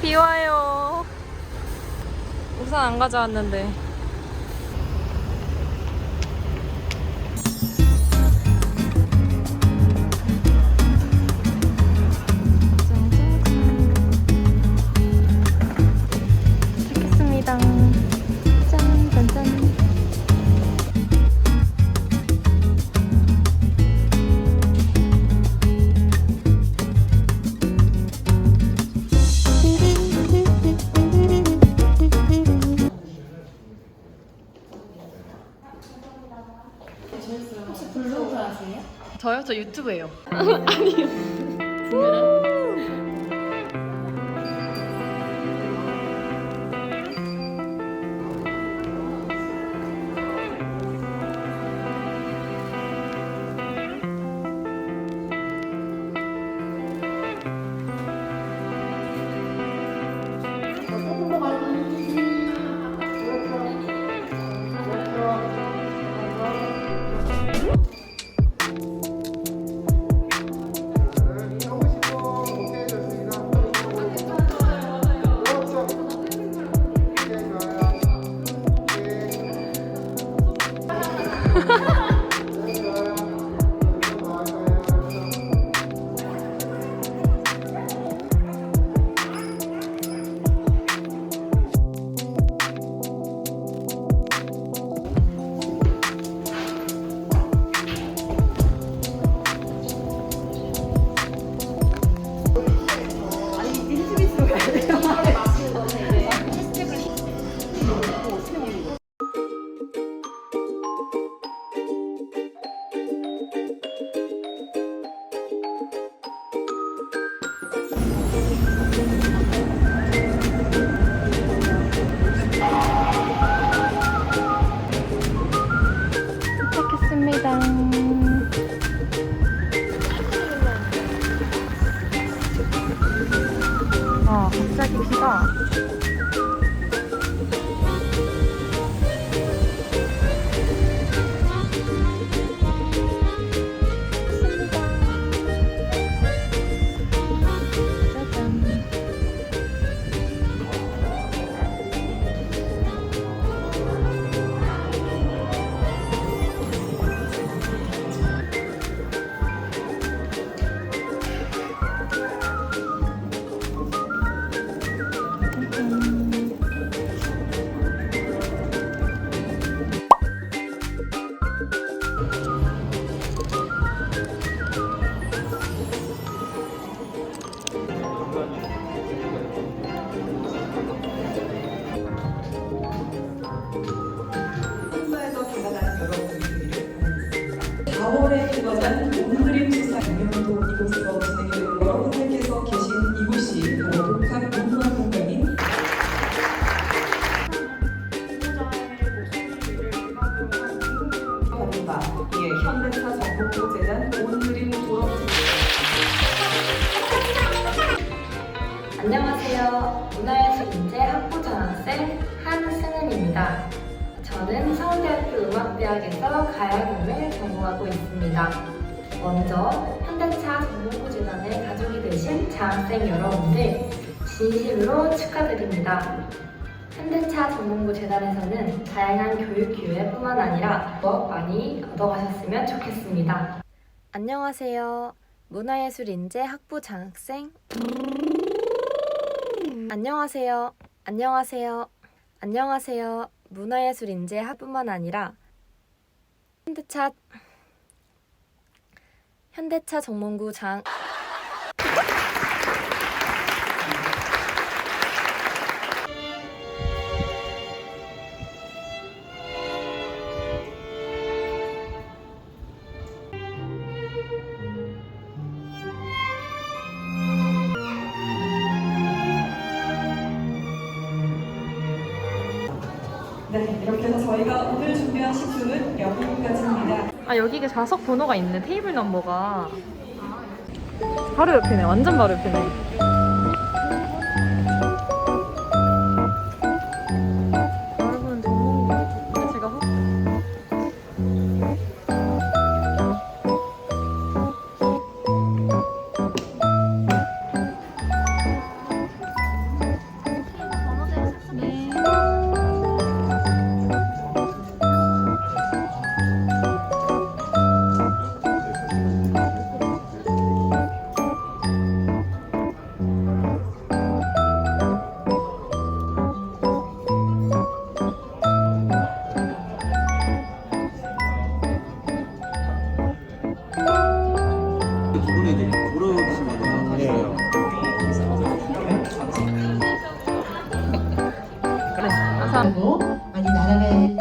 비 와요. 우산 안 가져왔는데. 블로그 하세요? 저요? 저 유튜브예요. 도착했습니다. 감사합니다. 4월에 들어간 봄그림 수상 공연도 이곳에서 진행되고 여러분들께서 계신 이곳이 바로 독학 문화 공간인 안녕하세요. 문화예술인재 학부전학생 한승은입니다. 저는 음악대학에서 가야금을 전공하고 있습니다. 먼저 현대차 전문고 재단의 가족이 되신 장학생 여러분들 진심으로 축하드립니다. 현대차 전문고 재단에서는 다양한 교육 기회뿐만 아니라 더 많이 얻어가셨으면 좋겠습니다. 안녕하세요. 문화예술인재 학부 장학생 안녕하세요. 안녕하세요. 안녕하세요. 문화예술인재 학뿐만 아니라 현대차 현대차 정문구 장 이렇게 해서 저희가 오늘 준비한 식수는 여기까지입니다. 아 여기가 좌석 번호가 있네. 테이블 넘버가. 바로 옆이네. 완전 바로 옆이네 그